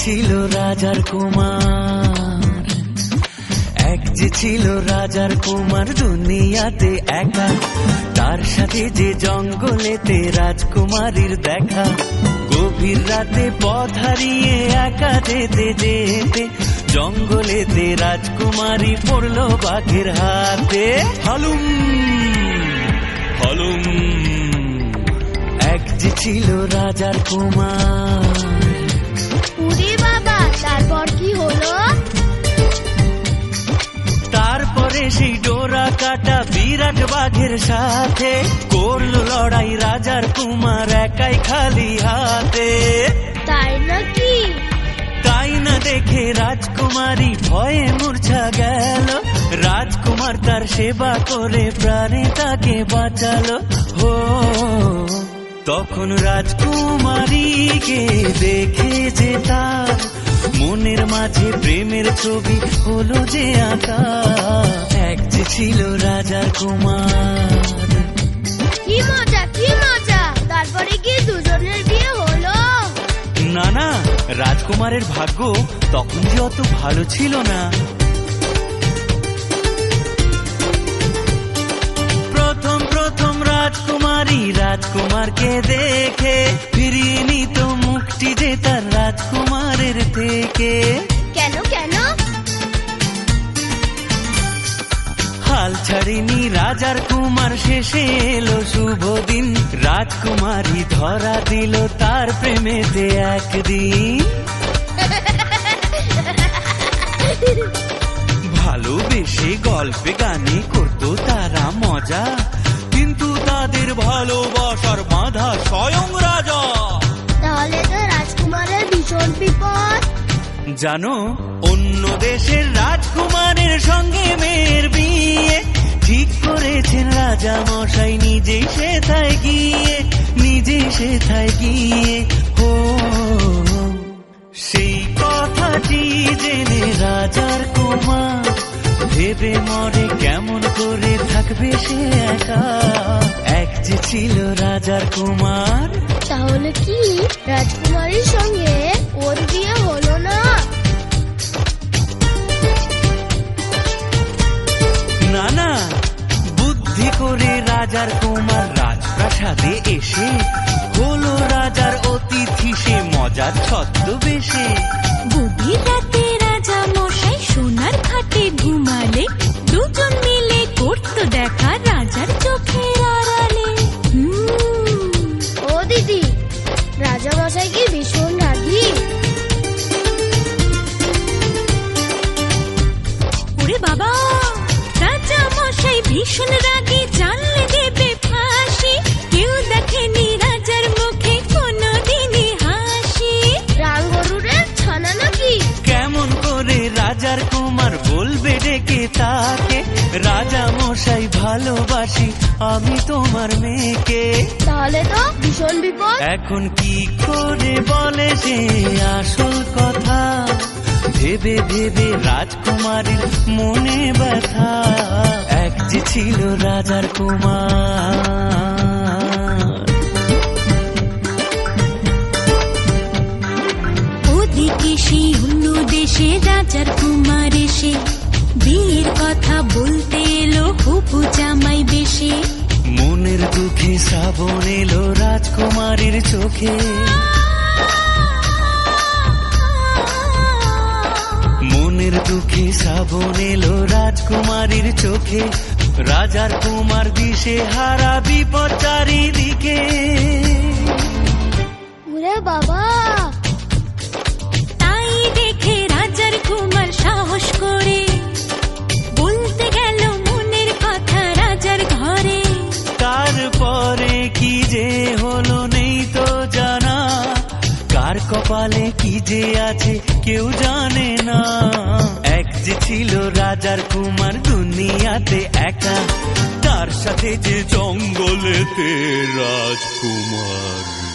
ছিল রাজার কুমার যে ছিল রাজার কুমার দুনিয়াতে একা, তার সাথে যে জঙ্গলেতে রাজকুমারীর দেখা, গভীর রাতে পথ হারিয়ে একা যেতে যেতে জঙ্গলেতে রাজকুমারী পড়ল বাঘের হাতে। হালুম হালুম, এক যে ছিল রাজার কুমার। বাবা, তারপর কি হলো? তারপরে সেই ডোরা কাটা বিরাট বাঘের সাথে। করল লড়াই রাজার কুমার একাই খালি হাতে। তাই নাকি? তাই না দেখে রাজকুমারী ভয়ে মূর্ছা গেল। রাজকুমার তার সেবা করে প্রাণে তাকে বাঁচালো। হো তখন রাজকুমারীকে দেখে যে তার মনের মাঝে প্রেমের ছবি হলো যে আঁকা। এক যে ছিল রাজার কুমার। কি মজা কি মজা। তারপরে কি দুজনের বিয়ে হলো? না না রাজকুমারের ভাগ্য তখন যে অত ভালো ছিল না। প্রথম প্রথম রাজকুমারী রাজকুমারকে দেখে ফিরিয়ে নিত মুক্তি যে তার থেকে কেন কেন? হাল ছাড়িনি রাজার কুমার শেষে এলো শুভ দিন। রাজকুমারী ধরা দিল তার প্রেমেতে একদিন। ভালোবেসে গল্পে গানে করতো তারা মজা। কিন্তু তাদের ভালোবাসার বাধা স্বয়ং জানো, অন্য দেশের রাজকুমারের সঙ্গে মেয়ের বিয়ে। ঠিক করেছেন রাজা মশাই, নিজেই সেথায় গিয়ে নিজে সেথায় গিয়ে। ও, সেই কথাটি জেনে রাজার কুমার ভেবে মরে কেমন করে থাকবে সে একা। এক যে ছিল রাজার কুমার, তাহলে কি রাজকুমারীর সঙ্গে ওর বিয়ে করে রাজার কুমার রাজপ্রাসাদে এসে হলো রাজার অতিথি সে মজার ছদ্মবেশে। গভীর রাতে রাজা মশাই সোনার খাটে ঘুমালে দুজন মিলে করতো দেখা রাজার চোখের আড়ালে। ও দিদি রাজা মশাই কি ভীষণ রাগী? ওরে বাবা রাজা মশাই ভীষণ রাগে ভালোবাসি আমি তোমার মেয়েকে। তাহলে তো ভীষণ বিপদ। এখন কি করে বলে যে আসল কথা? ভেবে ভেবে রাজকুমারীর মনে ব্যথা। এক যে ছিল রাজার কুমার। ওদিকে সেই অন্য দেশে রাজার কুমার এসে। বিয়ের কথা বলতে হবু জামাই বেশে। মনের দুঃখে শ্রাবণ এলো রাজকুমারীর চোখে। মনের দুঃখে শ্রাবণ এলো রাজকুমারীর চোখে। রাজার কুমার দিশে হারা বিপদ চারিদিকে। কপালে কি যে আছে, কেউ জানে না। এক যে ছিল রাজার কুমার দুনিয়াতে একা, তার সাথে যে জঙ্গলেতে রাজকুমার।